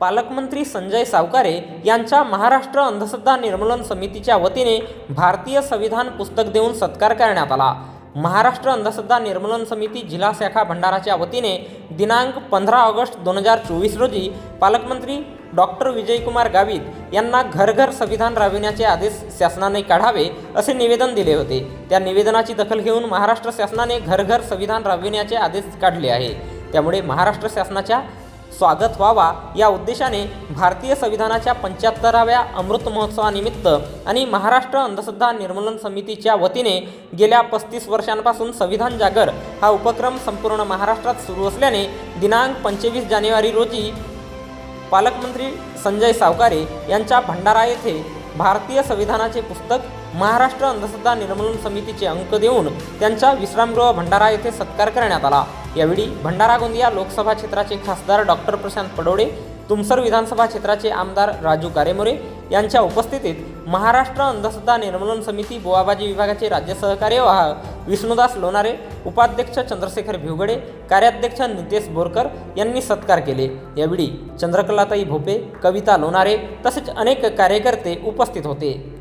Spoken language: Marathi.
पालकमंत्री संजय सावकारे यांच्या महाराष्ट्र अंधश्रद्धा निर्मूलन समितीच्या वतीने भारतीय संविधान पुस्तक देऊन सत्कार करण्यात आला. महाराष्ट्र अंधश्रद्धा निर्मूलन समिती जिल्हा शाखा भंडाराच्या वतीने दिनांक पंधरा ऑगस्ट दोन हजार चोवीस रोजी पालकमंत्री डॉक्टर विजयकुमार गावित यांना घरघर संविधान राबविण्याचे आदेश शासनाने काढावे असे निवेदन दिले होते. त्या निवेदनाची दखल घेऊन महाराष्ट्र शासनाने घरघर संविधान राबविण्याचे आदेश काढले आहे. त्यामुळे महाराष्ट्र शासनाच्या स्वागत व्हावा. या उद्देशाने भारतीय संविधानाच्या पंच्याहत्तराव्या अमृत महोत्सवानिमित्त आणि महाराष्ट्र अंधश्रद्धा निर्मूलन समितीच्या वतीने गेल्या पस्तीस वर्षांपासून संविधान जागर हा उपक्रम संपूर्ण महाराष्ट्रात सुरू असल्याने दिनांक पंचवीस जानेवारी रोजी पालकमंत्री संजय सावकारे यांच्या भंडारा येथे भारतीय संविधानाचे पुस्तक महाराष्ट्र अंधश्रद्धा निर्मूलन समितीचे अंक देऊन त्यांचा विश्रामगृह भंडारा येथे सत्कार करण्यात आला. यावेळी भंडारा गोंदिया लोकसभा क्षेत्राचे खासदार डॉक्टर प्रशांत पडोडे तुमसर विधानसभा क्षेत्राचे आमदार राजू कारेमोरे यांच्या उपस्थितीत महाराष्ट्र अंधश्रद्धा निर्मूलन समिती बोवाबाजी विभागाचे राज्य सहकार्यवाह विष्णुदास लोणारे उपाध्यक्ष चंद्रशेखर भिवगडे कार्याध्यक्ष नितेश बोरकर यांनी सत्कार केले. यावेळी चंद्रकलाताई भोपे कविता लोणारे तसेच अनेक कार्यकर्ते उपस्थित होते.